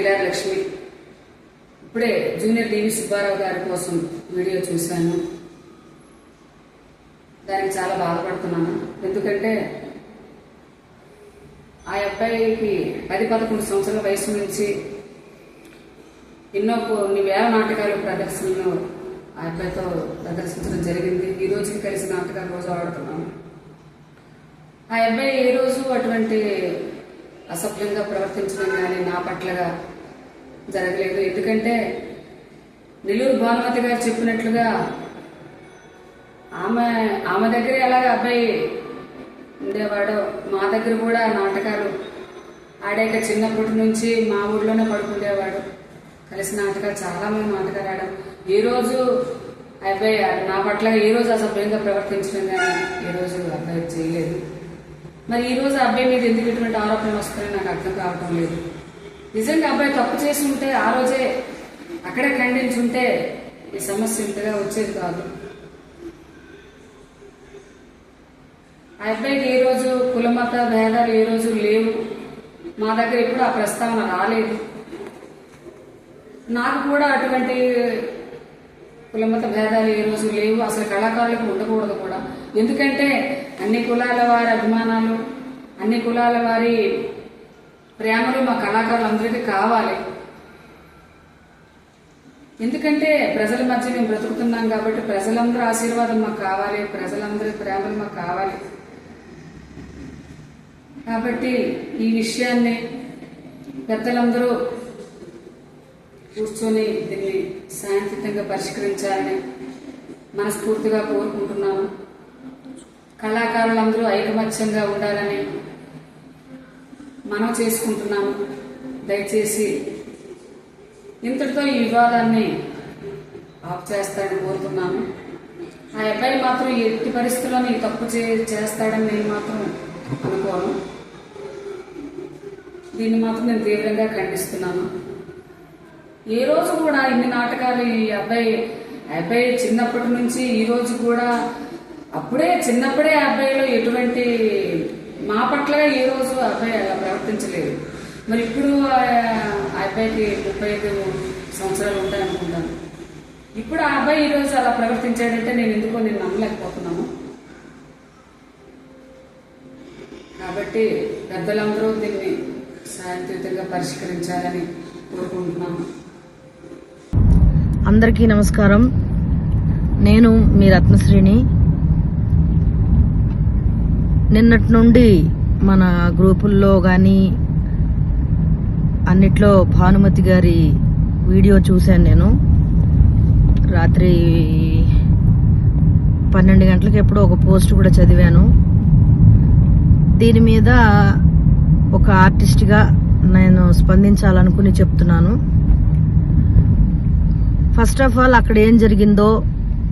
నా లక్ష్మి ఇప్పుడే జూనియర్ డివి సుబ్బారావు గారి కోసం వీడియో చూశాను. దానికి చాలా బాధపడుతున్నాను. ఎందుకంటే ఆ అబ్బాయికి పది పదకొండు సంవత్సరాల వయసు నుంచి ఎన్నో కొన్ని వేల నాటకాలు ప్రదర్శనలు ఆ అబ్బాయితో ప్రదర్శించడం జరిగింది. ఈ రోజుకి కలిసి నాటకాలు రోజు ఆడుతున్నాను. ఆ అబ్బాయి ఏ రోజు అటువంటి అసభ్యంగా ప్రవర్తించడం కానీ నా పట్లగా జరగలేదు. ఎందుకంటే నెల్లూరు భానుమతి గారు చెప్పినట్లుగా ఆమె ఆమె దగ్గర ఎలాగ అబ్బాయి ఉండేవాడో. మా దగ్గర కూడా నాటకాలు ఆడాక చిన్నప్పటి నుంచి మా ఊర్లోనే పడుకుండేవాడు. కలిసి నాటకాలు చాలా మంది నాటకాలు ఆడాం. ఏ రోజు అబ్బాయి నా పట్ల ఈ రోజు అసభ్యంగా ప్రవర్తించడం కానీ ఈరోజు రోజు అబ్బాయి చేయలేదు. మరి ఈరోజు అబ్బాయి మీద ఎందుకు ఇటువంటి ఆరోపణలు వస్తారని నాకు అర్థం కావటం లేదు. నిజంగా అబ్బాయి తప్పు చేసి ఉంటే ఆ రోజే అక్కడే ఖండించుంటే ఈ సమస్య ఇంతగా వచ్చేది కాదు. ఆ అబ్బాయికి ఏ రోజు కులమత భేదాలు ఏ రోజు లేవు. మా దగ్గర ఎప్పుడు ఆ ప్రస్తావన రాలేదు. నాకు కూడా అటువంటి కులమత భేదాలు ఏ రోజు లేవు. అసలు కళాకారులకు ఉండకూడదు కూడా. ఎందుకంటే అన్ని కులాల వారి అభిమానాలు అన్ని కులాల వారి ప్రేమలు మా కళాకారులందరికీ కావాలి. ఎందుకంటే ప్రజల మధ్య మేము బ్రతుకుతున్నాం కాబట్టి ప్రజలందరూ ఆశీర్వాదం మాకు కావాలి ప్రజలందరి ప్రేమలు మాకు కావాలి. కాబట్టి ఈ విషయాన్ని పెద్దలందరూ కూర్చొని దీన్ని శాంతియుతంగా పరిష్కరించాలని మనస్ఫూర్తిగా కోరుకుంటున్నాము. కళాకారులందరూ ఐకమత్యంగా ఉండాలని మనం చేసుకుంటున్నాము. దయచేసి ఇంతటితో ఈ వివాదాన్ని ఆఫ్ చేస్తాడని కోరుతున్నాను. ఆ అబ్బాయి మాత్రం ఎట్టి పరిస్థితుల్లోనూ తప్పు చే చేస్తాడని నేను మాత్రం అనుకోను. దీన్ని మాత్రం నేను తీవ్రంగా ఖండిస్తున్నాను. ఏ రోజు కూడా ఇన్ని నాటకాలు ఈ అబ్బాయి ఆ అబ్బాయి చిన్నప్పటి నుంచి ఈ రోజు కూడా అప్పుడే చిన్నప్పుడే ఆ అబ్బాయిలో ఎటువంటి మా పట్లగా ఏ రోజు ఆ అబ్బాయి అలా ప్రవర్తించలేదు. మరి ఇప్పుడు ఆ ఆ అబ్బాయికి ముప్పై ఐదు సంవత్సరాలు ఉంటాయి అనుకుంటాను. ఇప్పుడు ఆ అబ్బాయి ఈ రోజు అలా ప్రవర్తించాడంటే నేను ఎందుకో నేను నమ్మలేకపోతున్నాను? కాబట్టి పెద్దలందరూ దీన్ని శాంతియుతంగా పరిష్కరించాలని కోరుకుంటున్నాను. అందరికీ నమస్కారం. నేను మీ రత్నశ్రీని. నిన్నటి నుండి మన గ్రూపుల్లో కానీ అన్నిట్లో భానుమతి గారి వీడియో చూశాను నేను. రాత్రి పన్నెండు గంటలకు ఎప్పుడో ఒక పోస్ట్ కూడా చదివాను. దీని మీద ఒక ఆర్టిస్ట్గా నేను స్పందించాలనుకుని చెప్తున్నాను. ఫస్ట్ ఆఫ్ ఆల్ అక్కడ ఏం జరిగిందో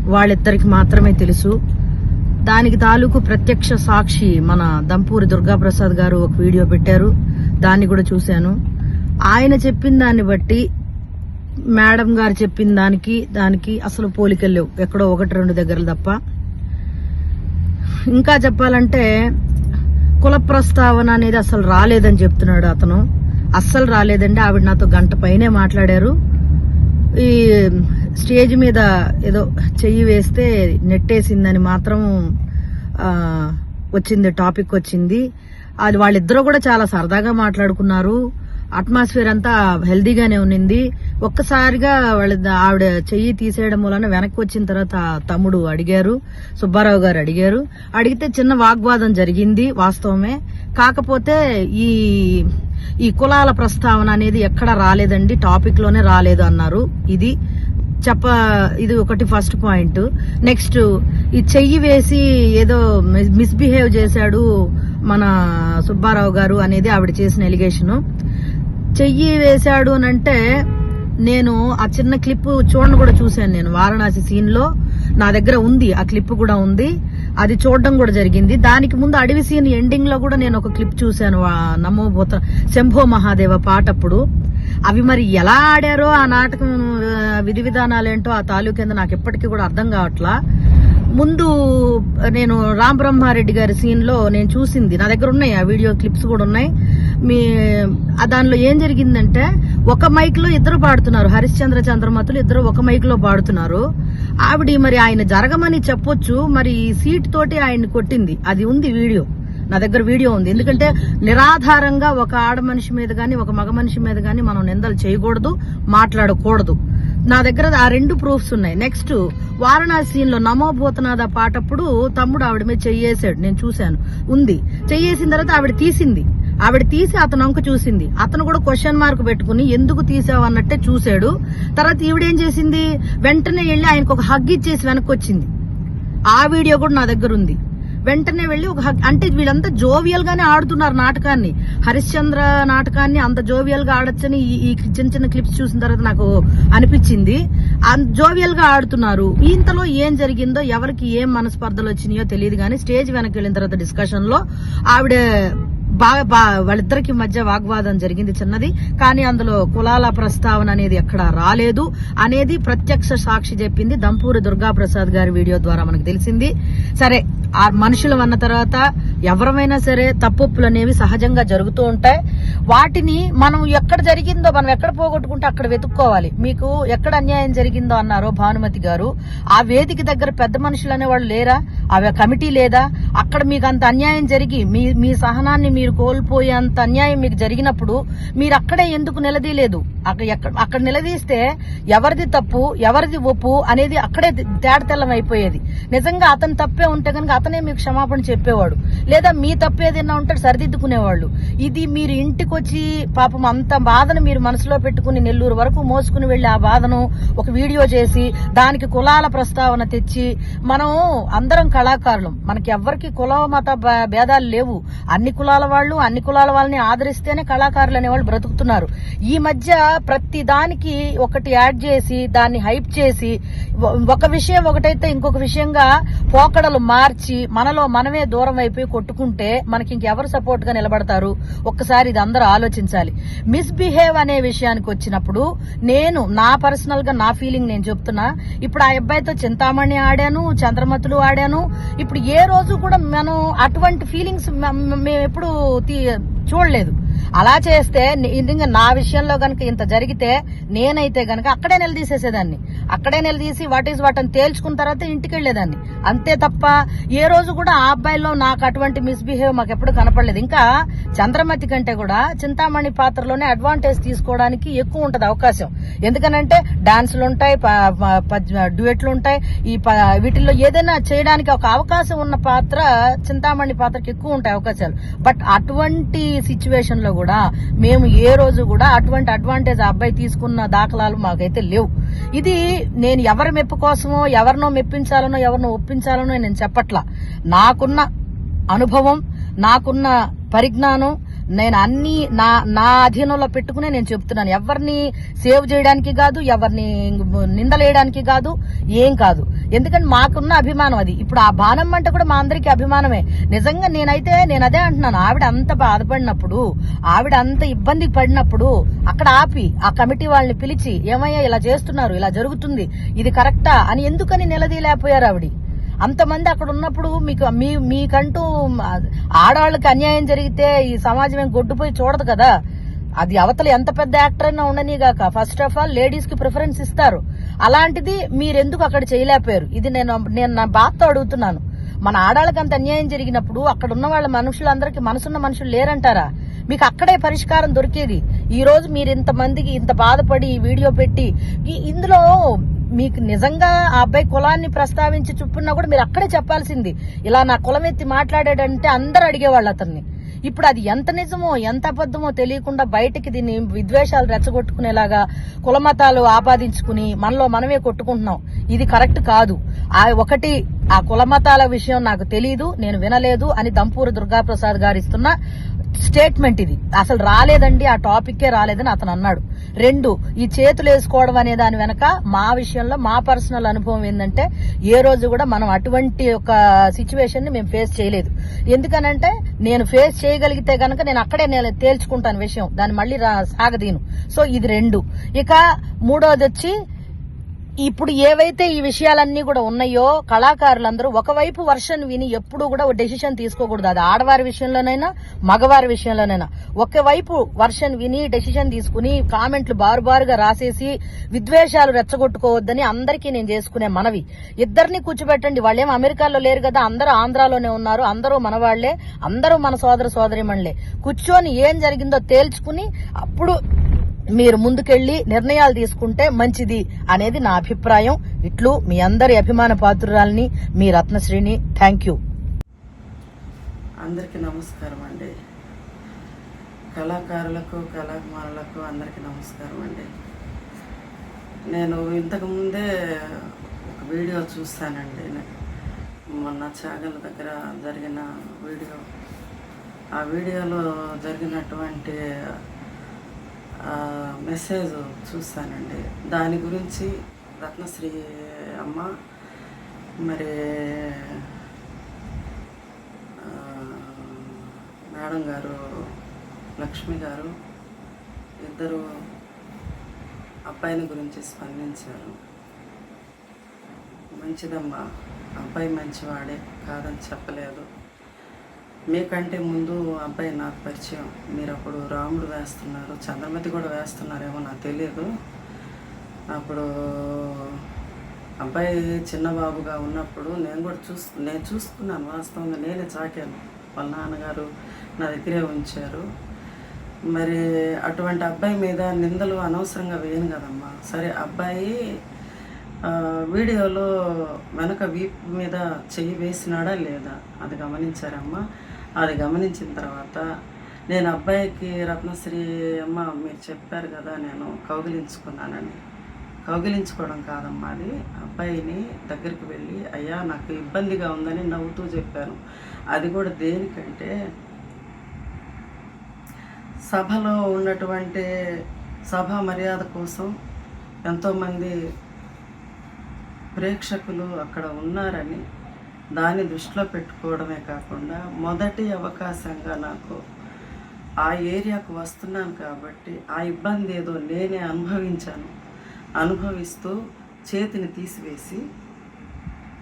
వాళ్ళిద్దరికి మాత్రమే తెలుసు. దానికి తాలూకు ప్రత్యక్ష సాక్షి మన దంపూరి దుర్గాప్రసాద్ గారు ఒక వీడియో పెట్టారు. దాన్ని కూడా చూశాను. ఆయన చెప్పిన దాన్ని బట్టి మేడం గారు చెప్పిన దానికి దానికి అసలు పోలికలు లేవు. ఎక్కడో ఒకటి రెండు దగ్గరలు తప్ప. ఇంకా చెప్పాలంటే కుల ప్రస్తావన అనేది అసలు రాలేదని చెప్తున్నాడు అతను. అస్సలు రాలేదండి. ఆవిడ నాతో గంట పైనే మాట్లాడారు. ఈ స్టేజ్ మీద ఏదో చెయ్యి వేస్తే నెట్టేసిందని మాత్రం వచ్చింది టాపిక్ వచ్చింది. అది వాళ్ళిద్దరూ కూడా చాలా సరదాగా మాట్లాడుకున్నారు. అట్మాస్ఫియర్ అంతా హెల్దీగానే ఉన్నింది. ఒక్కసారిగా వాళ్ళ ఆవిడ చెయ్యి తీసేయడం వలన వెనక్కి వచ్చిన తర్వాత తమ్ముడు అడిగారు సుబ్బారావు గారు అడిగారు. అడిగితే చిన్న వాగ్వాదం జరిగింది వాస్తవమే. కాకపోతే ఈ ఈ కులాల ప్రస్తావన అనేది ఎక్కడ రాలేదండి టాపిక్లోనే రాలేదు అన్నారు ఇది. చెప్ప ఇది ఒకటి ఫస్ట్ పాయింట్ నెక్స్ట్ ఈ చెయ్యి వేసి ఏదో మిస్బిహేవ్ చేశాడు మన సుబ్బారావు గారు అనేది ఆవిడ చేసిన ఎలిగేషన్ చెయ్యి వేశాడు అని అంటే నేను ఆ చిన్న క్లిప్ చూడను కూడా చూశాను నేను. వారణాసి సీన్లో నా దగ్గర ఉంది ఆ క్లిప్ కూడా ఉంది. అది చూడడం కూడా జరిగింది. దానికి ముందు అడవి సీన్ ఎండింగ్లో కూడా నేను ఒక క్లిప్ చూశాను. ఆ శంభో మహాదేవ పాటప్పుడు అవి మరి ఎలా ఆడారో ఆ నాటకం విధి విధి విధానాలేంటో ఆ తాలూకు కింద నాకు ఎప్పటికీ కూడా అర్థం కావట్లా. ముందు నేను రామ్ బ్రహ్మారెడ్డి గారి సీన్లో నేను చూసింది. నా దగ్గర ఉన్నాయి ఆ వీడియో క్లిప్స్ కూడా ఉన్నాయి. మీ దానిలో ఏం జరిగిందంటే ఒక మైక్లో ఇద్దరు పాడుతున్నారు. హరిశ్చంద్ర చంద్రమతులు ఇద్దరు ఒక మైక్లో పాడుతున్నారు. ఆవిడ మరి ఆయన జరగమని చెప్పొచ్చు మరి సీట్ తోటి ఆయన్ని కొట్టింది. అది ఉంది వీడియో. నా దగ్గర వీడియో ఉంది. ఎందుకంటే నిరాధారంగా ఒక ఆడ మనిషి మీద కానీ ఒక మగ మనిషి మీద కానీ మనం నిందలు చేయకూడదు మాట్లాడకూడదు. నా దగ్గర ఆ రెండు ప్రూఫ్స్ ఉన్నాయి. నెక్స్ట్ వారణాసి సీన్ నమో భూతనాథ పాటప్పుడు తమ్ముడు ఆవిడ మీద చెయ్యేసాడు నేను చూశాను. ఉంది. చెయ్యేసిన తర్వాత ఆవిడ తీసింది. ఆవిడ తీసి అతను అంక చూసింది. అతను కూడా క్వశ్చన్ మార్క్ పెట్టుకుని ఎందుకు తీసావు అన్నట్టే చూశాడు. తర్వాత ఈవిడేం చేసింది? వెంటనే వెళ్ళి ఆయనకు ఒక హగ్ ఇచ్చేసి వెనక్కి వచ్చింది ఆ వీడియో కూడా నా దగ్గర ఉంది. వెంటనే వెళ్ళి ఒక అంటే వీళ్ళంతా జోవియల్ గానే ఆడుతున్నారు నాటకాన్ని. హరిశ్చంద్ర నాటకాన్ని అంత జోవియల్గా ఆడొచ్చని ఈ ఈ చిన్న చిన్న క్లిప్స్ చూసిన తర్వాత నాకు అనిపించింది. జోవియల్గా ఆడుతున్నారు. ఇంతలో ఏం జరిగిందో ఎవరికి ఏం మనస్పర్ధలు వచ్చినాయో తెలియదు కానీ స్టేజ్ వెనక్కి వెళ్ళిన తర్వాత డిస్కషన్లో ఆవిడ బాగా బా వాళ్ళిద్దరికి మధ్య వాగ్వాదం జరిగింది చిన్నది. కానీ అందులో కులాల ప్రస్తావన అనేది ఎక్కడ రాలేదు. అనేది ప్రత్యక్ష సాక్షి చెప్పింది దంపూరి దుర్గా ప్రసాద్ గారి వీడియో ద్వారా మనకు తెలిసింది. సరే ఆ మనుషులు అన్న తర్వాత ఎవరమైనా సరే తప్పులు అనేవి సహజంగా జరుగుతూ ఉంటాయి. వాటిని మనం ఎక్కడ జరిగిందో మనం ఎక్కడ పోగొట్టుకుంటే అక్కడ వెతుక్కోవాలి. మీకు ఎక్కడ అన్యాయం జరిగిందో అన్నారో భానుమతి గారు. ఆ వేదిక దగ్గర పెద్ద మనుషులు అనేవాళ్ళు లేరా? అవి కమిటీ లేదా? అక్కడ మీకు అంత అన్యాయం జరిగి మీ మీ సహనాన్ని మీరు కోల్పోయేంత అన్యాయం మీకు జరిగినప్పుడు మీరు అక్కడే ఎందుకు నిలదీయలేదు? అక్కడ ఎక్కడ అక్కడ నిలదీస్తే ఎవరిది తప్పు ఎవరిది ఒప్పు అనేది అక్కడే తేడతెల్లం అయిపోయేది. నిజంగా అతను తప్పే ఉంటే కనుక అతనే మీకు క్షమాపణ చెప్పేవాడు. లేదా మీ తప్పేదైనా ఉంటే సరిదిద్దుకునేవాళ్ళు. ఇది మీరు ఇంటికి వచ్చి పాపం అంత బాధను మీరు మనసులో పెట్టుకుని నెల్లూరు వరకు మోసుకుని వెళ్ళి ఆ బాధను ఒక వీడియో చేసి దానికి కులాల ప్రస్తావన తెచ్చి మనం అందరం కళాకారులం. మనకి ఎవ్వరికి కుల మత భేదాలు లేవు. అన్ని కులాల వాళ్ళు అన్ని కులాల వాళ్ళని ఆదరిస్తేనే కళాకారులు అనేవాళ్ళు బ్రతుకుతున్నారు. ఈ మధ్య ప్రతి దానికి ఒకటి యాడ్ చేసి దాన్ని హైప్ చేసి ఒక విషయం ఒకటైతే ఇంకొక విషయంగా పోకడలు మార్చి మనలో మనమే దూరం అయిపోయి కొట్టుకుంటే మనకి ఇంకెవరు సపోర్ట్గా నిలబడతారు? ఒక్కసారి ఇది అందరూ ఆలోచించాలి. మిస్బిహేవ్ అనే విషయానికి వచ్చినప్పుడు నేను నా పర్సనల్గా నా ఫీలింగ్ నేను చెప్తున్నా. ఇప్పుడు ఆ అబ్బాయితో చింతామణి ఆడాను చంద్రమతులు ఆడాను. ఇప్పుడు ఏ రోజు కూడా మనం అటువంటి ఫీలింగ్స్ మేము ఎప్పుడు చూడలేదు. అలా చేస్తే ఇంకా నా విషయంలో గనక ఇంత జరిగితే నేనైతే గనక అక్కడే నిలదీసేసేదాన్ని. అక్కడే నిలదీసి వాట్ ఈస్ వాట్ అని తేల్చుకున్న తర్వాత ఇంటికి వెళ్ళేదాన్ని అంతే తప్ప ఏ రోజు కూడా ఆ అబ్బాయిలో నాకు అటువంటి మిస్బిహేవ్ మాకు ఎప్పుడు కనపడలేదు. ఇంకా చంద్రమతి కంటే కూడా చింతామణి పాత్రలోనే అడ్వాంటేజ్ తీసుకోవడానికి ఎక్కువ ఉంటది అవకాశం. ఎందుకనంటే డాన్సులు ఉంటాయి డ్యూయట్లు ఉంటాయి. ఈ ప- వీటిల్లో ఏదైనా చేయడానికి ఒక అవకాశం ఉన్న పాత్ర చింతామణి పాత్రకి ఎక్కువ ఉంటాయి అవకాశాలు. బట్ అటువంటి సిచ్యువేషన్లో కూడా మేము ఏ రోజు కూడా అటువంటి అడ్వాంటేజ్ ఆ అబ్బాయి తీసుకున్న దాఖలాలు మాకైతే లేవు. ఇది నేను ఎవరి మెప్పు కోసమో ఎవరినో మెప్పించాలనో ఎవరినో ఒప్పించాలనో నేను చెప్పట్లా. నాకున్న అనుభవం నాకున్న పరిజ్ఞానం నేను అన్ని నా నా అధీనంలో పెట్టుకునే నేను చెప్తున్నాను. ఎవరిని సేవ్ చేయడానికి కాదు ఎవరిని నిందలేయడానికి కాదు ఏం కాదు. ఎందుకంటే మాకున్న అభిమానం అది. ఇప్పుడు ఆ బాణం అంటే కూడా మా అందరికీ అభిమానమే. నిజంగా నేనైతే నేను అదే అంటున్నాను. ఆవిడ అంత బాధపడినప్పుడు ఆవిడ అంత ఇబ్బంది పడినప్పుడు అక్కడ ఆపి ఆ కమిటీ వాళ్ళని పిలిచి ఏమయ్యా ఇలా చేస్తున్నారు ఇలా జరుగుతుంది ఇది కరెక్టా? అని ఎందుకని నిలదీయలేకపోయారు ఆవిడ. అంతమంది అక్కడ ఉన్నప్పుడు మీకు మీ మీకంటూ ఆడవాళ్ళకి అన్యాయం జరిగితే ఈ సమాజం ఏం గొడ్డుపోయి చూడదు కదా. అది అవతల ఎంత పెద్ద యాక్టర్ అయినా ఉండని గాక ఫస్ట్ ఆఫ్ ఆల్ లేడీస్కి ప్రిఫరెన్స్ ఇస్తారు. అలాంటిది మీరెందుకు అక్కడ చేయలేకపోయారు? ఇది నేను నేను నా బాధతో అడుగుతున్నాను. మన ఆడాళ్ళకి అంత అన్యాయం జరిగినప్పుడు అక్కడ ఉన్న వాళ్ళ మనుషులందరికీ మనసున్న మనుషులు లేరంటారా? మీకు అక్కడే పరిష్కారం దొరికేది. ఈ రోజు మీరు ఇంతమందికి ఇంత బాధపడి ఈ వీడియో పెట్టి ఇందులో మీకు నిజంగా ఆ అబ్బాయి కులాన్ని ప్రస్తావించి చూపున్నా కూడా మీరు అక్కడే చెప్పాల్సింది. ఇలా నా కులం ఎత్తి మాట్లాడాడంటే అందరు అడిగేవాళ్ళు అతన్ని. ఇప్పుడు అది ఎంత నిజమో ఎంత అబద్ధమో తెలియకుండా బయటికి దీన్ని విద్వేషాలు రెచ్చగొట్టుకునేలాగా కులమతాలు ఆపాదించుకుని మనలో మనమే కొట్టుకుంటున్నాం. ఇది కరెక్ట్ కాదు. ఆ ఒకటి ఆ కులమతాల విషయం నాకు తెలియదు నేను వినలేదు అని దంపూరి దుర్గాప్రసాద్ గారు ఇస్తున్న స్టేట్మెంట్ ఇది. అసలు రాలేదండి ఆ టాపిక్కే రాలేదని అతను అన్నాడు. రెండు ఈ చేతులు వేసుకోవడం అనే దాని వెనక మా విషయంలో మా పర్సనల్ అనుభవం ఏంటంటే ఏ రోజు కూడా మనం అటువంటి ఒక సిచ్యువేషన్ని మేము ఫేస్ చేయలేదు. ఎందుకనంటే నేను ఫేస్ చేయగలిగితే గనక నేను అక్కడే నేను తేల్చుకుంటాను విషయం. దాన్ని మళ్ళీ రా- సాగదీను. సో ఇది రెండు. ఇక మూడోది వచ్చి ఇప్పుడు ఏవైతే ఈ విషయాలన్నీ కూడా ఉన్నాయో కళాకారులందరూ ఒకవైపు వర్షన్ విని ఎప్పుడూ కూడా డెసిషన్ తీసుకోకూడదు. అది ఆడవారి విషయంలోనైనా మగవారి విషయంలోనైనా. ఒకవైపు వర్షన్ విని డెసిషన్ తీసుకుని కామెంట్లు బారుబారుగా రాసేసి విద్వేషాలు రెచ్చగొట్టుకోవద్దని అందరికీ నేను చేసుకునే మనవి. ఇద్దరిని కూర్చోబెట్టండి. వాళ్ళేం అమెరికాలో లేరు కదా అందరూ ఆంధ్రాలోనే ఉన్నారు అందరూ మనవాళ్ళే అందరూ మన సోదర సోదరిమణులే. కూర్చొని ఏం జరిగిందో తేల్చుకుని అప్పుడు మీరు ముందుకెళ్ళి నిర్ణయాలు తీసుకుంటే మంచిది అనేది నా అభిప్రాయం. ఇట్లు మీ అందరి అభిమాన పాత్రురాలని మీ రత్నశ్రీని థ్యాంక్ యూ. అందరికీ నమస్కారం అండి. కళాకారులకు కళాకుమారులకు అందరికీ నమస్కారం అండి. నేను ఇంతకుముందే ఒక వీడియో చూస్తానండి మొన్న చాగల దగ్గర జరిగిన వీడియో. ఆ వీడియోలో జరిగినటువంటి మెసేజ్ చూస్తానండి దాని గురించి రత్నశ్రీ అమ్మ మరి మేడం గారు లక్ష్మి గారు ఇద్దరు అబ్బాయిని గురించి స్పందించారు. మంచిదమ్మా. అబ్బాయి మంచివాడే కాదని చెప్పలేదు. మీకంటే ముందు అబ్బాయి నాకు పరిచయం. మీరు అప్పుడు రాముడు వేస్తున్నారు. చంద్రమతి కూడా వేస్తున్నారేమో నాకు తెలియదు అప్పుడు అబ్బాయి చిన్నబాబుగా ఉన్నప్పుడు నేను కూడా చూస్ నేను చూసుకున్నాను వాస్తవంగా నేనే చాకాను. వాళ్ళ నాన్నగారు నా దగ్గరే ఉంచారు. మరి అటువంటి అబ్బాయి మీద నిందలు అనవసరంగా వేయను కదమ్మా. సరే అబ్బాయి వీడియోలో వెనక వీపు మీద చెయ్యి వేసినాడా లేదా? అది గమనించారమ్మా. అది గమనించిన తర్వాత నేను అబ్బాయికి రత్నశ్రీ అమ్మ మీరు చెప్పారు కదా నేను కౌగిలించుకున్నానని. కౌగిలించుకోవడం కాదమ్మా అది. అబ్బాయిని దగ్గరికి వెళ్ళి అయ్యా నాకు ఇబ్బందిగా ఉందని నవ్వుతూ చెప్పాను. అది కూడా దేనికంటే సభలో ఉన్నటువంటి సభా మర్యాద కోసం ఎంతోమంది ప్రేక్షకులు అక్కడ ఉన్నారని దాన్ని దృష్టిలో పెట్టుకోవడమే కాకుండా మొదటి అవకాశంగా నాకు ఆ ఏరియాకు వస్తున్నాను కాబట్టి ఆ ఇబ్బంది ఏదో నేనే అనుభవించాను. అనుభవిస్తూ చేతిని తీసివేసి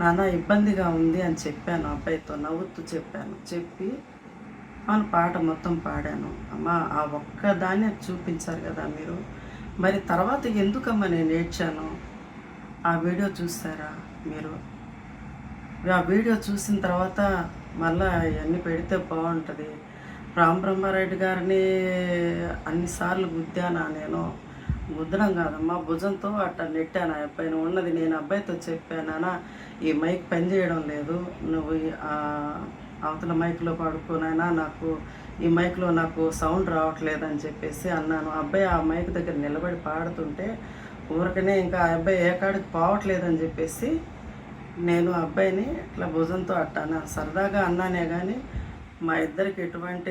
నాన్న ఇబ్బందిగా ఉంది అని చెప్పాను. అబ్బాయితో నవ్వుతూ చెప్పాను. చెప్పి అవును పాట మొత్తం పాడాను. అమ్మ ఆ ఒక్క దాన్ని చూపించారు కదా మీరు. మరి తర్వాత ఎందుకమ్మా నేను ఏడ్చాను? ఆ వీడియో చూస్తారా మీరు? ఆ వీడియో చూసిన తర్వాత మళ్ళా ఇవన్నీ పెడితే బాగుంటుంది. రామ్ బ్రహ్మారెడ్డి గారిని అన్నిసార్లు గుద్దానా నేను? గుద్దడం కాదమ్మా భుజంతో అట్ట నెట్టాను? ఆ అబ్బాయిని ఉన్నది నేను అబ్బాయితో చెప్పానా? ఈ మైక్ పనిచేయడం లేదు. నువ్వు అవతల మైక్లో పడుకోనైనా నాకు ఈ మైక్లో నాకు సౌండ్ రావట్లేదు అని చెప్పేసి అన్నాను. అబ్బాయి ఆ మైక్ దగ్గర నిలబడి పాడుతుంటే ఊరికనే ఇంకా ఆ అబ్బాయి ఏ కాడికి పోవట్లేదని చెప్పేసి నేను అబ్బాయిని ఇట్లా భుజంతో అట్టాను. సరదాగా అన్నానే కానీ మా ఇద్దరికి ఎటువంటి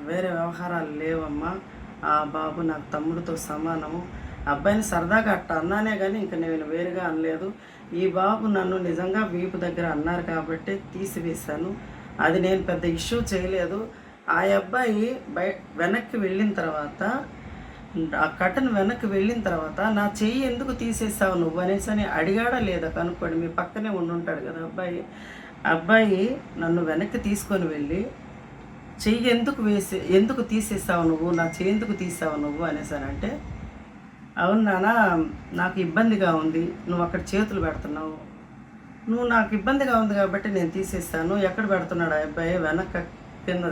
వేరే వ్యవహారాలు లేవమ్మా. ఆ బాబు నాకు తమ్ముడితో సమానము. అబ్బాయిని సరదాగా అట్ట అన్నానే కానీ ఇంకా నేను వేరుగా అనలేదు. ఈ బాబు నన్ను నిజంగా వీపు దగ్గర అన్నారు కాబట్టి తీసివేశాను. అది నేను పెద్ద ఇష్యూ చేయలేదు. ఆ అబ్బాయి బయ వెనక్కి వెళ్ళిన తర్వాత ఆ కటన్ వెనక్కి వెళ్ళిన తర్వాత నా చెయ్యి ఎందుకు తీసేసావు నువ్వు? అనేసి అని అడిగాడా లేదా కనుక్కోండి మీ పక్కనే ఉండి ఉంటాడు కదా అబ్బాయి. అబ్బాయి నన్ను వెనక్కి తీసుకొని వెళ్ళి చెయ్యి ఎందుకు వేసి ఎందుకు తీసేసావు నువ్వు? నా చెయ్యి ఎందుకు తీసావు నువ్వు? అనేసానంటే అంటే అవును నాన్న నాకు ఇబ్బందిగా ఉంది. నువ్వు అక్కడ చేతులు పెడుతున్నావు. నువ్వు నాకు ఇబ్బందిగా ఉంది కాబట్టి నేను తీసేస్తాను. ఎక్కడ పెడుతున్నాడు ఆ అబ్బాయి? వెనక కింద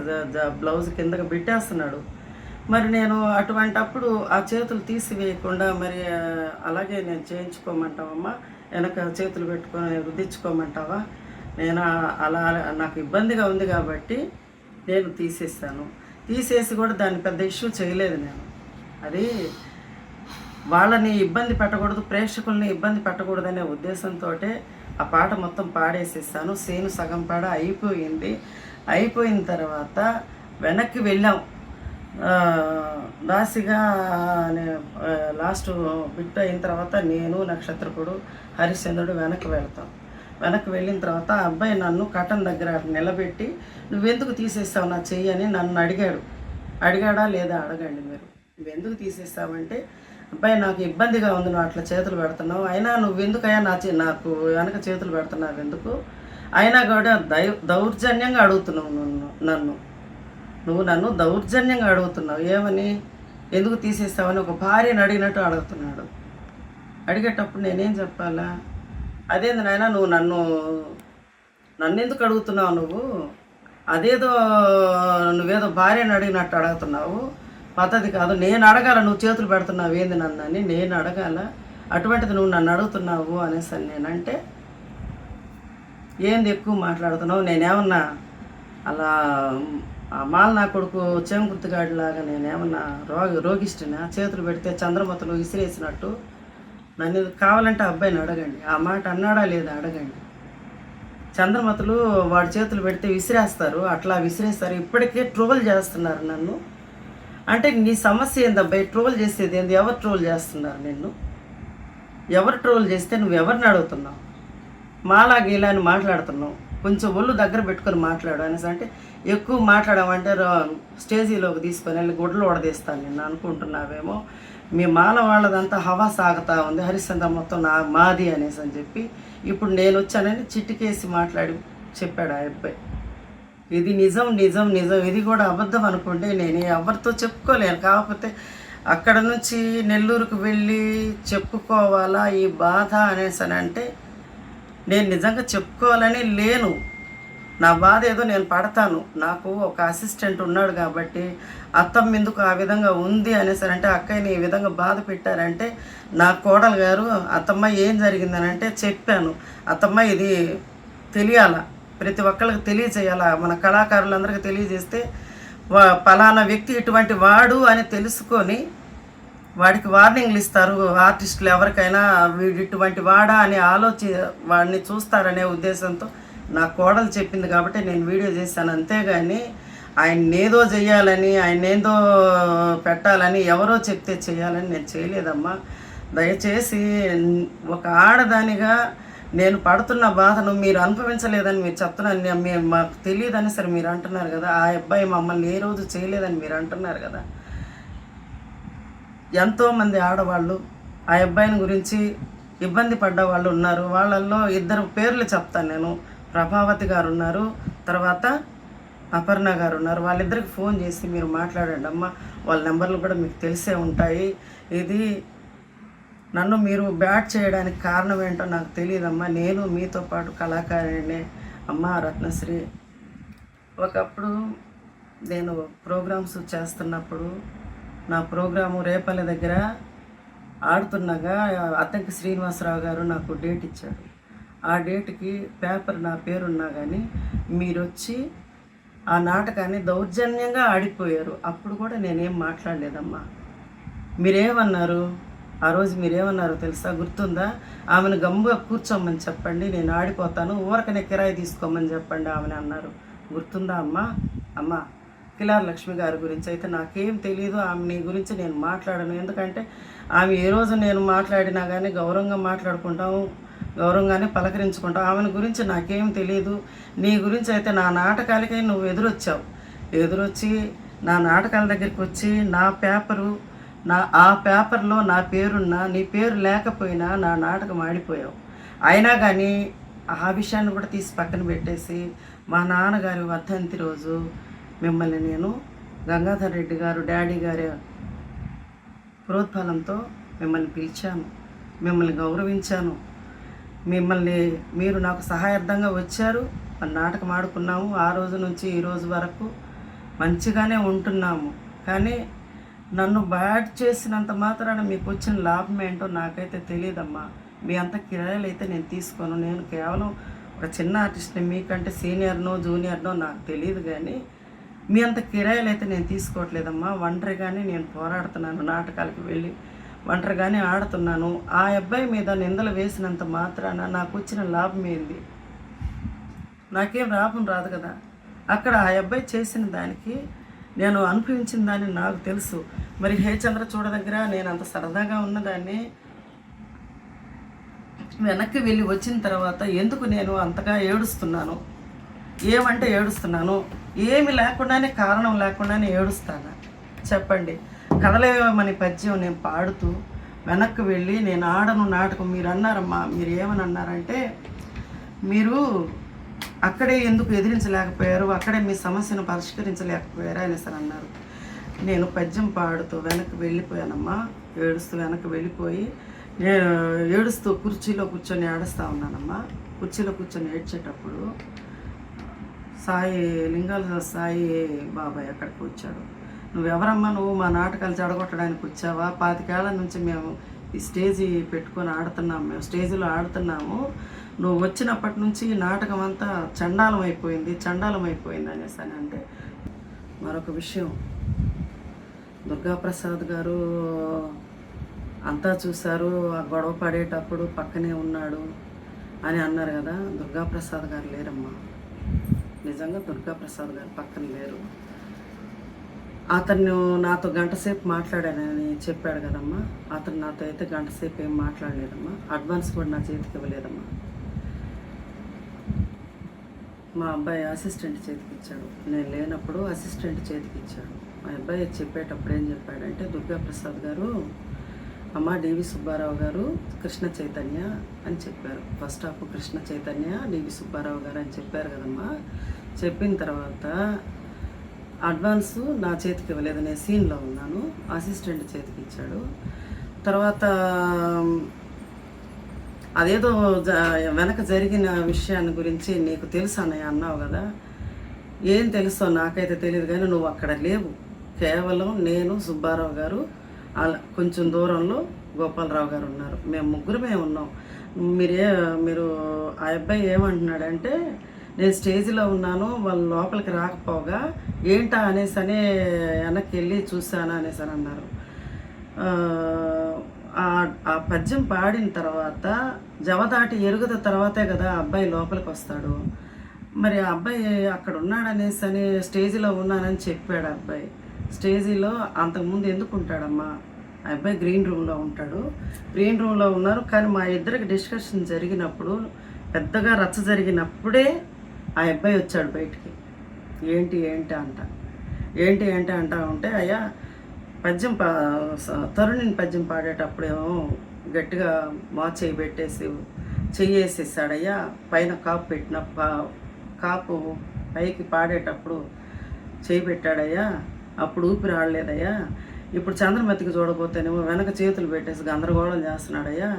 బ్లౌజ్ కిందకి పెట్టేస్తున్నాడు. మరి నేను అటువంటప్పుడు ఆ చేతులు తీసివేయకుండా మరి అలాగే నేను చేయించుకోమంటావమ్మా వెనక చేతులు పెట్టుకొని రుద్దించుకోమంటావా? నేను అలా నాకు ఇబ్బందిగా ఉంది కాబట్టి నేను తీసేస్తాను. తీసేసి కూడా దాన్ని పెద్ద ఇష్యూ చేయలేదు నేను. అది వాళ్ళని ఇబ్బంది పెట్టకూడదు ప్రేక్షకుల్ని ఇబ్బంది పెట్టకూడదనే ఉద్దేశంతో ఆ పాట మొత్తం పాడేసేసాను. సేను సగం పాడ అయిపోయింది. అయిపోయిన తర్వాత వెనక్కి వెళ్ళాం. దాసిగా అనే లాస్ట్ బిట్ అయిన తర్వాత నేను నక్షత్రకుడు హరిశ్చంద్రుడు వెనక్కి వెళ్తాం. వెనక్కి వెళ్ళిన తర్వాత ఆ అబ్బాయి నన్ను కటన్ దగ్గర నిలబెట్టి నువ్వెందుకు తీసేస్తావు నా చెయ్యి? అని నన్ను అడిగాడు. అడిగాడా లేదా అడగండి మీరు. నువ్వెందుకు తీసేస్తావంటే అబ్బాయి నాకు ఇబ్బందిగా ఉంది నువ్వు అట్లా చేతులు పెడుతున్నావు. అయినా నువ్వెందుకయ్యా నా చే నాకు వెనక చేతులు పెడుతున్నావు ఎందుకు అయినా కూడా దై దౌర్జన్యంగా అడుగుతున్నావు నన్ను నన్ను. నువ్వు నన్ను దౌర్జన్యంగా అడుగుతున్నావు. ఏమని? ఎందుకు తీసేస్తావని ఒక భార్యను అడిగినట్టు అడుగుతున్నాడు. అడిగేటప్పుడు నేనేం చెప్పాలా? అదేంది నాయన నువ్వు నన్ను నన్ను ఎందుకు అడుగుతున్నావు నువ్వు? అదేదో నువ్వేదో భార్యను అడిగినట్టు అడుగుతున్నావు. పద్ధతి కాదు. నేను అడగాల నువ్వు చేతులు పెడుతున్నావు. ఏంది నన్ను అని నేను అడగాల అటువంటిది నువ్వు నన్ను అడుగుతున్నావు అనేసి అని నేనంటే ఏంది ఎక్కువ మాట్లాడుతున్నావు? నేనేమన్నా అలా మాల నా కొడుకు చేమకుర్తిగాడిలాగా నేనేమన్నా రోగి రోగిష్టినా చేతులు పెడితే చంద్రమతలు విసిరేసినట్టు నన్ను కావాలంటే ఆ అబ్బాయిని అడగండి. ఆ మాట అన్నాడా లేదా అడగండి. చంద్రమతలు వాడి చేతులు పెడితే విసిరేస్తారు. అట్లా విసిరేస్తారు. ఇప్పటికే ట్రోల్ చేస్తున్నారు నన్ను. అంటే నీ సమస్య ఏందబ్బాయి ట్రోల్ చేసేది ఏంది? ఎవరు ట్రోల్ చేస్తున్నారు నిన్ను? ఎవరు ట్రోల్ చేస్తే నువ్వు ఎవరిని అడుగుతున్నావు? మాలా గీలా అని మాట్లాడుతున్నావు. కొంచెం ఒళ్ళు దగ్గర పెట్టుకొని మాట్లాడు. అనేసి అంటే ఎక్కువ మాట్లాడమంటే స్టేజీలోకి తీసుకొని వెళ్ళి గుడ్లు ఓడదీస్తాను నేను అనుకుంటున్నావేమో. మీ మాల వాళ్ళదంతా హవా సాగుతూ ఉంది. హరిశ్చంద్ర మొత్తం నా మాది అనేసి అని చెప్పి ఇప్పుడు నేను వచ్చానని చిటికేసి మాట్లాడి చెప్పాడు ఆ అబ్బాయి. ఇది నిజం నిజం నిజం. ఇది కూడా అబద్ధం అనుకుంటే నేను ఎవరితో చెప్పుకోలేను. కాకపోతే అక్కడ నుంచి నెల్లూరుకు వెళ్ళి చెప్పుకోవాలా ఈ బాధ అనేసి అని అంటే నేను నిజంగా చెప్పుకోవాలని లేను. నా బాధ ఏదో నేను పడతాను. నాకు ఒక అసిస్టెంట్ ఉన్నాడు కాబట్టి అత్తమ్మ ఎందుకు ఆ విధంగా ఉంది అనేసారంటే అక్కయ్యని ఈ విధంగా బాధ పెట్టారంటే నా కోడలు గారు అత్తమ్మ ఏం జరిగిందని అంటే చెప్పాను. అత్తమ్మ ఇది తెలియాల ప్రతి ఒక్కరికి తెలియజేయాలా మన కళాకారులందరికీ తెలియజేస్తే పలానా వ్యక్తి ఇటువంటి వాడు అని తెలుసుకొని వాడికి వార్నింగ్లు ఇస్తారు. ఆర్టిస్టులు ఎవరికైనా వీడు ఇటువంటి వాడా అని ఆలోచి వాడిని చూస్తారనే ఉద్దేశంతో నా కోడలు చెప్పింది కాబట్టి నేను వీడియో చేశాను. అంతేగాని ఆయన ఏదో చేయాలని ఆయన ఏదో పెట్టాలని ఎవరో చెప్తే చేయాలని నేను చేయలేదమ్మా. దయచేసి ఒక ఆడదానిగా నేను పడుతున్న బాధను మీరు అనుభవించలేదని మీరు చెప్తున్నాను. మేము మాకు తెలియదని సరే మీరు అంటున్నారు కదా. ఆ అబ్బాయి మమ్మల్ని ఏ రోజు చేయలేదని మీరు అంటున్నారు కదా. ఎంతోమంది ఆడవాళ్ళు ఆ అబ్బాయిని గురించి ఇబ్బంది పడ్డ వాళ్ళు ఉన్నారు. వాళ్ళల్లో ఇద్దరు పేర్లు చెప్తాను నేను. ప్రభావతి గారు ఉన్నారు తర్వాత అపర్ణ గారు ఉన్నారు. వాళ్ళిద్దరికి ఫోన్ చేసి మీరు మాట్లాడండి అమ్మ. వాళ్ళ నెంబర్లు కూడా మీకు తెలిసే ఉంటాయి. ఇది నన్ను మీరు బ్యాట్ చేయడానికి కారణం ఏంటో నాకు తెలియదమ్మా. నేను మీతో పాటు కళాకారిణి అమ్మ రత్నశ్రీ. ఒకప్పుడు నేను ప్రోగ్రామ్స్ చేస్తున్నప్పుడు నా ప్రోగ్రాము రేపల్లి దగ్గర ఆడుతుండగా అద్దంకి శ్రీనివాసరావు గారు నాకు డేట్ ఇచ్చాడు ఆ డేట్కి పేపర్ నా పేరున్నా కానీ మీరు వచ్చి ఆ నాటకాన్ని దౌర్జన్యంగా ఆడిపోయారు. అప్పుడు కూడా నేనేం మాట్లాడలేదమ్మా. మీరేమన్నారు? ఆ రోజు మీరేమన్నారు తెలుసా? గుర్తుందా? ఆమెను గమ్ముగా కూర్చోమని చెప్పండి నేను ఆడిపోతాను ఊరకనే కిరాయి తీసుకోమని చెప్పండి ఆమెను అన్నారు గుర్తుందా అమ్మా? అమ్మా కిలార్ లక్ష్మి గారి గురించి అయితే నాకేం తెలియదు ఆమె నీ గురించి నేను మాట్లాడను. ఎందుకంటే ఆమె ఏ రోజు నేను మాట్లాడినా కానీ గౌరవంగా మాట్లాడుకుంటాము గౌరవంగానే పలకరించుకుంటాం. ఆమెను గురించి నాకేం తెలియదు నీ గురించి అయితే నా నాటకాలకే నువ్వు ఎదురొచ్చావు. ఎదురొచ్చి నా నాటకాల దగ్గరికి వచ్చి నా పేపరు నా ఆ పేపర్లో నా పేరున్నా నీ పేరు లేకపోయినా నా నాటకం ఆడిపోయావు. అయినా కానీ ఆ విషయాన్ని కూడా తీసి పక్కన పెట్టేసి మా నాన్నగారి వర్ధంతి రోజు మిమ్మల్ని నేను గంగాధర్ రెడ్డి గారు డాడీ గారి ప్రోత్సాహంతో మిమ్మల్ని పిలిచాను మిమ్మల్ని గౌరవించాను. మిమ్మల్ని మీరు నాకు సహాయార్థంగా వచ్చారు. మన నాటకం ఆడుకున్నాము. ఆ రోజు నుంచి ఈ రోజు వరకు మంచిగానే ఉంటున్నాము. కానీ నన్ను బ్యాట్ చేసినంత మాత్రాన మీకు వచ్చిన లాభం ఏంటో నాకైతే తెలియదమ్మా. మీ అంత కిరాయిలు అయితే నేను తీసుకోను. నేను కేవలం ఒక చిన్న ఆర్టిస్ట్ని మీకంటే సీనియర్నో జూనియర్నో నాకు తెలియదు కానీ మీ అంత కిరాయిలు అయితే నేను తీసుకోవట్లేదమ్మా. ఒంటరిగానే నేను పోరాడుతున్నాను నాటకాలకు వెళ్ళి ఒంటరిగానే ఆడుతున్నాను. ఆ అబ్బాయి మీద నిందలు వేసినంత మాత్రాన నాకు వచ్చిన లాభం ఏంది? నాకేం లాభం రాదు కదా. అక్కడ ఆ అబ్బాయి చేసిన దానికి నేను అనుభవించిన దాన్ని నాకు తెలుసు. మరి హే చంద్ర చూడ దగ్గర నేను అంత సరదాగా ఉన్నదాన్ని వెనక్కి వెళ్ళి వచ్చిన తర్వాత ఎందుకు నేను అంతగా ఏడుస్తున్నాను? ఏమంటే ఏడుస్తున్నాను? ఏమి లేకుండానే కారణం లేకుండానే ఏడుస్తానా. చెప్పండి. కదలేమని పద్యం నేను పాడుతూ వెనక్కి వెళ్ళి నేను ఆడను నాటకం మీరు అన్నారమ్మా. మీరు ఏమని అన్నారంటే మీరు అక్కడే ఎందుకు ఎదిరించలేకపోయారు? అక్కడే మీ సమస్యను పరిష్కరించలేకపోయారు అనేసి అని అన్నారు. నేను పద్యం పాడుతూ వెనక్కి వెళ్ళిపోయానమ్మా. ఏడుస్తూ వెనక్కి వెళ్ళిపోయి ఏడుస్తూ కుర్చీలో కూర్చొని ఏడుస్తూ ఉన్నానమ్మా. కుర్చీలో కూర్చొని ఏడ్చేటప్పుడు సాయి లింగాల సాయి బాబాయ్ అక్కడికి వచ్చాడు. నువ్వెవరమ్మా? నువ్వు మా నాటకాలు చెడగొట్టడానికి వచ్చావా? పాతికేళ్ళ నుంచి మేము ఈ స్టేజి పెట్టుకొని ఆడుతున్నాము మేము స్టేజిలో ఆడుతున్నాము. నువ్వు వచ్చినప్పటి నుంచి నాటకం అంతా చండాలం అయిపోయింది చండాలం అయిపోయింది అనేసి అని అంటే మరొక విషయం. దుర్గాప్రసాద్ గారు అంతా చూశారు. ఆ గొడవ పడేటప్పుడు పక్కనే ఉన్నాడు అని అన్నారు కదా. దుర్గాప్రసాద్ గారు లేరమ్మా. నిజంగా దుర్గాప్రసాద్ గారు పక్కన లేరు. అతను నాతో గంటసేపు మాట్లాడానని చెప్పాడు కదమ్మా. అతను నాతో అయితే గంటసేపు ఏం మాట్లాడలేదమ్మా. అడ్వాన్స్ కూడా నా చేతికి ఇవ్వలేదమ్మా. మా అబ్బాయి అసిస్టెంట్ చేతికి ఇచ్చాడు. నేను లేనప్పుడు అసిస్టెంట్ చేతికి ఇచ్చాడు. మా అబ్బాయి చెప్పేటప్పుడు ఏం చెప్పాడంటే దుర్గాప్రసాద్ గారు అమ్మ డివి సుబ్బారావు గారు కృష్ణ చైతన్య అని చెప్పారు. First half Krishna Chaitanya DV Subbarao గారు అని చెప్పారు కదమ్మా. చెప్పిన తర్వాత అడ్వాన్స్ నా చేతికి ఇవ్వలేదు నేను సీన్లో ఉన్నాను. అసిస్టెంట్ చేతికి ఇచ్చాడు. తర్వాత అదేదో జ వెనక జరిగిన విషయాన్ని గురించి నీకు తెలుసు అన్నయ్య అన్నావు కదా. ఏం తెలుసో నాకైతే తెలియదు కానీ నువ్వు అక్కడ లేవు. కేవలం నేను సుబ్బారావు గారు అలా కొంచెం దూరంలో గోపాలరావు గారు ఉన్నారు. మేము ముగ్గురమే ఉన్నాం. మీరే మీరు ఆ అబ్బాయి ఏమంటున్నాడంటే నేను స్టేజ్లో ఉన్నాను వాళ్ళు లోపలికి రాకపోగా ఏంటా అనేసి అనే వెనక్కి వెళ్ళి చూశాను అనేసి అని అన్నారు. ఆ పద్యం పాడిన తర్వాత జవదాటి ఎరుగుద తర్వాతే కదా ఆ అబ్బాయి లోపలికి వస్తాడు. మరి ఆ అబ్బాయి అక్కడ ఉన్నాడనేసి అని స్టేజ్లో ఉన్నానని చెప్పాడు ఆ అబ్బాయి. స్టేజీలో అంతకుముందు ఎందుకు ఉంటాడమ్మా? అబ్బాయి గ్రీన్ రూమ్లో ఉంటాడు. గ్రీన్ రూమ్లో ఉన్నారు. కానీ మా ఇద్దరికి డిస్కషన్ జరిగినప్పుడు పెద్దగా రచ్చ జరిగినప్పుడే ఆ అబ్బాయి వచ్చాడు బయటికి. ఏంటి ఏంటి అంట. ఏంటి ఏంటి అంటా ఉంటే అయ్యా పద్యం పా తరుణిని పద్యం పాడేటప్పుడేమో గట్టిగా మా చేయి పెట్టేసి చెయ్యేసేసాడయ్యా పైన కాపు పెట్టిన కాపు పైకి పాడేటప్పుడు చేయి పెట్టాడయ్యా. అప్పుడు ఊపిరి ఆడలేదయ్యా. ఇప్పుడు చంద్రమతికి చూడబోతేనేమో వెనక చేతులు పెట్టేసి గందరగోళం చేస్తున్నాడయ్యా.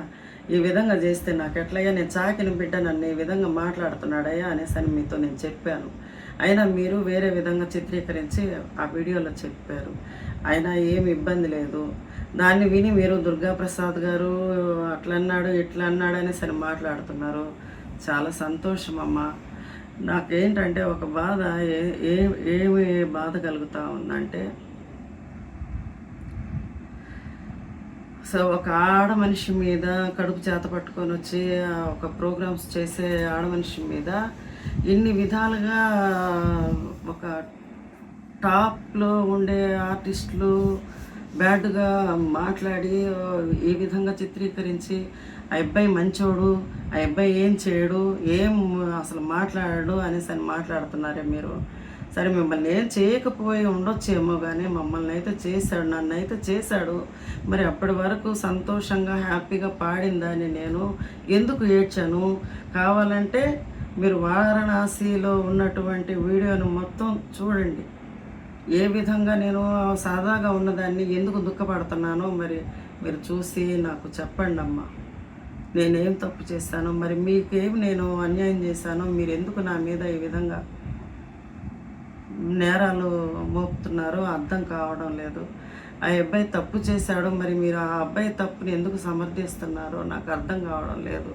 ఈ విధంగా చేస్తే నాకు ఎట్లయ్యా? నేను చాకిని బిడ్డ నన్ను ఈ విధంగా మాట్లాడుతున్నాడయ్యా అనేసి అని మీతో నేను చెప్పాను. అయినా మీరు వేరే విధంగా చిత్రీకరించి ఆ వీడియోలో చెప్పారు. అయినా ఏమి ఇబ్బంది లేదు. దాన్ని విని మీరు దుర్గాప్రసాద్ గారు అట్లా అన్నాడు ఇట్లా అన్నాడు అనేసి అని మాట్లాడుతున్నారు. చాలా సంతోషం అమ్మ నాకేంటంటే ఒక బాధ ఏ ఏ ఏమి బాధ కలుగుతూ ఉందంటే సో ఒక ఆడ మనిషి మీద కడుపు చేత పట్టుకొని వచ్చి ఆ ఒక ప్రోగ్రామ్స్ చేసే ఆడ మనిషి మీద ఇన్ని విధాలుగా ఒక టాప్లో ఉండే ఆర్టిస్టులు బ్యాడ్గా మాట్లాడి ఈ విధంగా చిత్రీకరించి ఆ అబ్బాయి మంచోడు ఆ అబ్బాయి ఏం చేయడు ఏం అసలు మాట్లాడాడు అనేసి అని మాట్లాడుతున్నారే మీరు? సరే మిమ్మల్ని ఏం చేయకపోయి ఉండొచ్చేమో కానీ మమ్మల్ని అయితే చేశాడు నన్ను అయితే చేశాడు. మరి అప్పటి వరకు సంతోషంగా హ్యాపీగా పాడిందని నేను ఎందుకు ఏడ్చాను? కావాలంటే మీరు వారణాసిలో ఉన్నటువంటి వీడియోను మొత్తం చూడండి. ఏ విధంగా నేను సాదాగా ఉన్నదాన్ని ఎందుకు దుఃఖపడుతున్నానో మరి మీరు చూసి నాకు చెప్పండి అమ్మా. నేనేం తప్పు చేశాను? మరి మీకేం నేను అన్యాయం చేశానో? మీరు ఎందుకు నా మీద ఈ విధంగా నేరాలు మోపుతున్నారో అర్థం కావడం లేదు. ఆ అబ్బాయి తప్పు చేశాడు మరి మీరు ఆ అబ్బాయి తప్పుని ఎందుకు సమర్థిస్తున్నారో? నాకు అర్థం కావడం లేదు.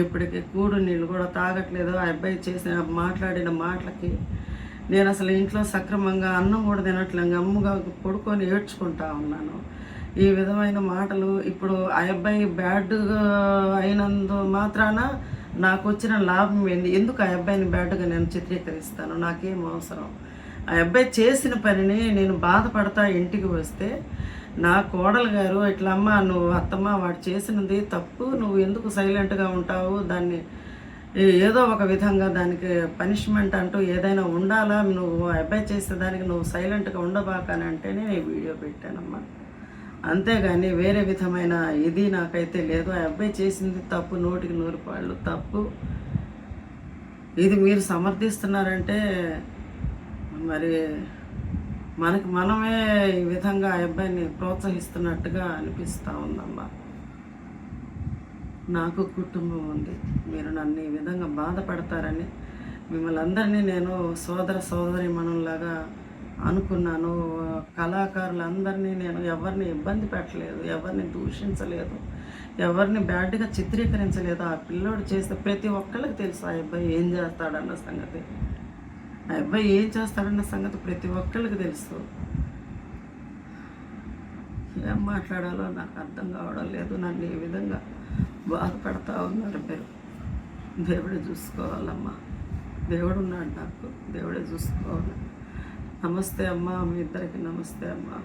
ఇప్పటికి కూడు నీళ్ళు కూడా తాగట్లేదు. ఆ అబ్బాయి చేసిన మాట్లాడిన మాటలకి నేను అసలు ఇంట్లో సక్రమంగా అన్నం కూడా తినట్లేదు అమ్మగా పడుకొని ఏడ్చుకుంటా ఉన్నాను. ఈ విధమైన మాటలు ఇప్పుడు ఆ అబ్బాయి బ్యాడ్ అయినందు మాత్రాన నాకు వచ్చిన లాభం ఏంది? ఎందుకు ఆ అబ్బాయిని బ్యాడ్గా నేను చిత్రీకరిస్తాను? నాకేం అవసరం? ఆ అబ్బాయి చేసిన పనిని నేను బాధపడతా ఇంటికి వస్తే నా కోడలు గారు ఇట్లా అమ్మ నువ్వు అత్తమ్మ వాడు చేసినది తప్పు నువ్వు ఎందుకు సైలెంట్గా ఉంటావు? దాన్ని ఏదో ఒక విధంగా దానికి పనిష్మెంట్ అంటూ ఏదైనా ఉండాలా? నువ్వు ఆ అబ్బాయి చేసేదానికి నువ్వు సైలెంట్గా ఉండబాకని అంటేనే నేను వీడియో పెట్టానమ్మా. అంతేగాని వేరే విధమైన ఇది నాకైతే లేదు. ఆ అబ్బాయి చేసింది తప్పు నూటికి నూరు పాళ్ళు తప్పు. ఇది మీరు సమర్థిస్తున్నారంటే మరి మనకి మనమే ఈ విధంగా ఆ అబ్బాయిని ప్రోత్సహిస్తున్నట్టుగా అనిపిస్తూ ఉందమ్మా. నాకు కుటుంబం ఉంది. మీరు నన్ను ఈ విధంగా బాధపడతారని మిమ్మల్ని అందరినీ నేను సోదర సోదరి మనంలాగా అనుకున్నాను. కళాకారులందరినీ నేను ఎవరిని ఇబ్బంది పెట్టలేదు ఎవరిని దూషించలేదు ఎవరిని బ్యాడ్గా చిత్రీకరించలేదు. ఆ పిల్లోడు చేస్తే ప్రతి ఒక్కళ్ళకి తెలుసు ఆ అబ్బాయి ఏం చేస్తాడన్న సంగతి. ఆ అబ్బాయి ఏం చేస్తాడన్న సంగతి ప్రతి ఒక్కళ్ళకి తెలుసు. ఏం మాట్లాడాలో నాకు అర్థం కావడం లేదు. నన్ను ఈ విధంగా బాధపడతా ఉన్నారు మీరు. దేవుడే చూసుకోవాలమ్మా. దేవుడు ఉన్నాడు నాకు. దేవుడే చూసుకోవాలి. నమస్తే అమ్మా మీ ఇద్దరికి నమస్తే అమ్మా.